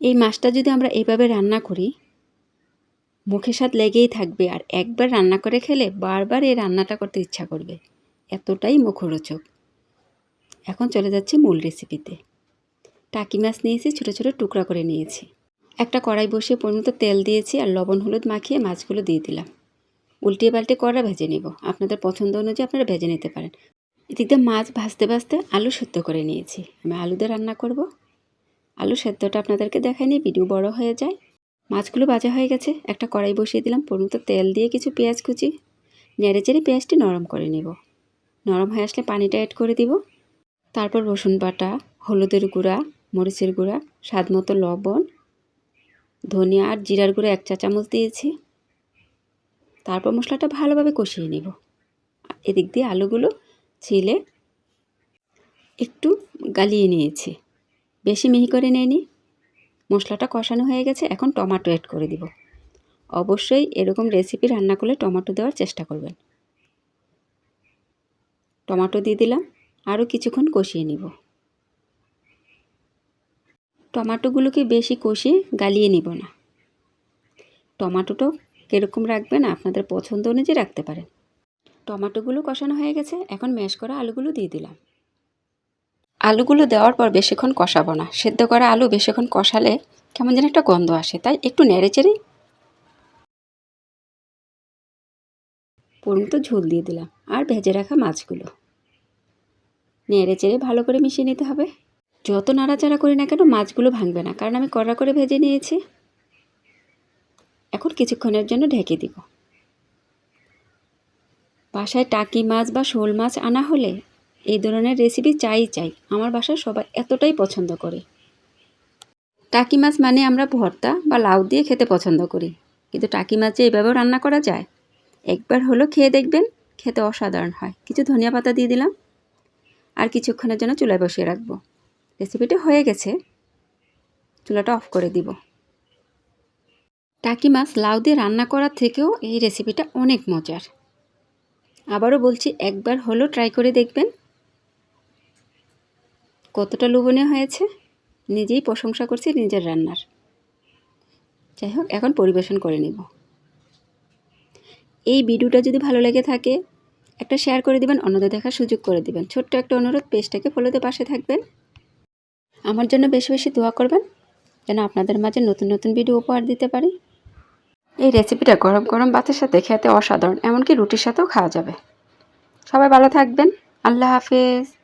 এই মাছটা যদি আমরা এইভাবে রান্না করি, মুখের স্বাদ লেগেই থাকবে আর একবার রান্না করে খেলে বারবার এই রান্নাটা করতে ইচ্ছা করবে। এতটাই মুখরোচক। এখন চলে যাচ্ছি মূল রেসিপিতে টাকি মাছ নিয়েছি, ছোটো ছোটো টুকরা করে নিয়েছি। একটা কড়াই বসিয়ে পরিমতো তেল দিয়েছি আর লবণ, হলুদ মাখিয়ে মাছগুলো দিয়ে দিলাম। উল্টিয়ে পাল্টে কড়া ভেজে নেব। আপনাদের পছন্দ অনুযায়ী আপনারা ভেজে নিতে পারেন। এদিকে মাছ ভাজতে ভাজতে আলু সেদ্ধ করে নিয়েছি। আমি আলু দিয়ে রান্না করব। আলু সেদ্ধটা আপনাদেরকে দেখাইনি ভিডিও বড় হয়ে যায়। মাছগুলো ভাজা হয়ে গেছে, একটা কড়াই বসিয়ে দিলাম, পরিমতো তেল দিয়ে কিছু পেঁয়াজ কুচি। নেড়ে চেড়ে পেঁয়াজটি নরম করে নেব। নরম হয়ে আসলে পানিটা অ্যাড করে দিব। তারপর রসুন বাটা, হলুদের গুঁড়া, মরিচের গুঁড়া, স্বাদ মতো লবণ, ধনিয়া আর জিরার গুঁড়ো এক চা চামচ দিয়েছি। তারপর মশলাটা ভালোভাবে কষিয়ে নেব। এদিক দিয়ে আলুগুলো ছিলে একটু গালিয়ে নিয়েছি। বেশি মিহি করে নেয়নি। মশলাটা কষানো হয়ে গেছে, এখন টমাটো অ্যাড করে দিব। অবশ্যই এরকম রেসিপি রান্না করলে টমেটো দেওয়ার চেষ্টা করবেন। টমেটো দিয়ে দিলাম, আরও কিছুক্ষণ কষিয়ে নিব। টমাটোগুলোকে বেশি কষিয়ে গালিয়ে নিব না। টমাটোটাও কীরকম রাখবেন আপনাদের পছন্দ অনুযায়ী রাখতে পারেন। টমাটোগুলো কষানো হয়ে গেছে, এখন ম্যাশ করা আলুগুলো দিয়ে দিলাম। আলুগুলো দেওয়ার পর বেশিক্ষণ কষাবো না। সেদ্ধ করা আলু বেশিক্ষণ কষালে কেমন যেন একটা গন্ধ আসে। তাই একটু নেড়ে চেড়ে পরিমিত ঝোল দিয়ে দিলাম। আর ভেজে রাখা মাছগুলো। নেড়ে চেড়ে ভালো করে মিশিয়ে নিতে হবে। যত নাড়াচাড়া করি না কেন মাছগুলো ভাঙবে না, কারণ আমি কড়া করে ভেজে নিয়েছি। এখন কিছুক্ষণের জন্য ঢেকে দিব। বাসায় টাকি মাছ বা শোল মাছ আনা হলে এই ধরনের রেসিপি চাই চাই। আমার বাসায় সবাই এতটাই পছন্দ করে। টাকি মাছ মানে আমরা ভর্তা বা লাউ দিয়ে খেতে পছন্দ করি। কিন্তু টাকি মাছে এইভাবেও রান্না করা যায়? একবার হলো খেয়ে দেখবেন, খেতে অসাধারণ হয়। কিছু ধনিয়া পাতা দিয়ে দিলাম। আর কিছুক্ষণের জন্য চুলায় বসিয়ে রাখব। রেসিপিটা হয়ে গেছে। চুলাটা অফ করে দিব। টাকি মাছ লাউ দিয়ে রান্না করার থেকেও এই রেসিপিটা অনেক মজার। আবারও বলছি, একবার হলো ট্রাই করে দেখবেন। কতটা লোভনীয় হয়েছে? নিজেই প্রশংসা করছি নিজের রান্নার। যাই হোক, এখন পরিবেশন করে নেব। এই ভিডিওটা যদি ভালো লেগে থাকে, একটা শেয়ার করে দিবেন, অন্যদের দেখার সুযোগ করে দিবেন। ছোট্ট একটা অনুরোধ পেজটাকে ফলোতে পাশে থাকবেন। আমার জন্য বেশি বেশি দোয়া করবেন, যেন আপনাদের মাঝে নতুন নতুন ভিডিও উপহার দিতে পারি। এই রেসিপিটা গরম গরম ভাতের সাথে খেতে অসাধারণ, এমনকি রুটির সাথেও খাওয়া যাবে। সবাই ভালো থাকবেন, আল্লাহ হাফেজ।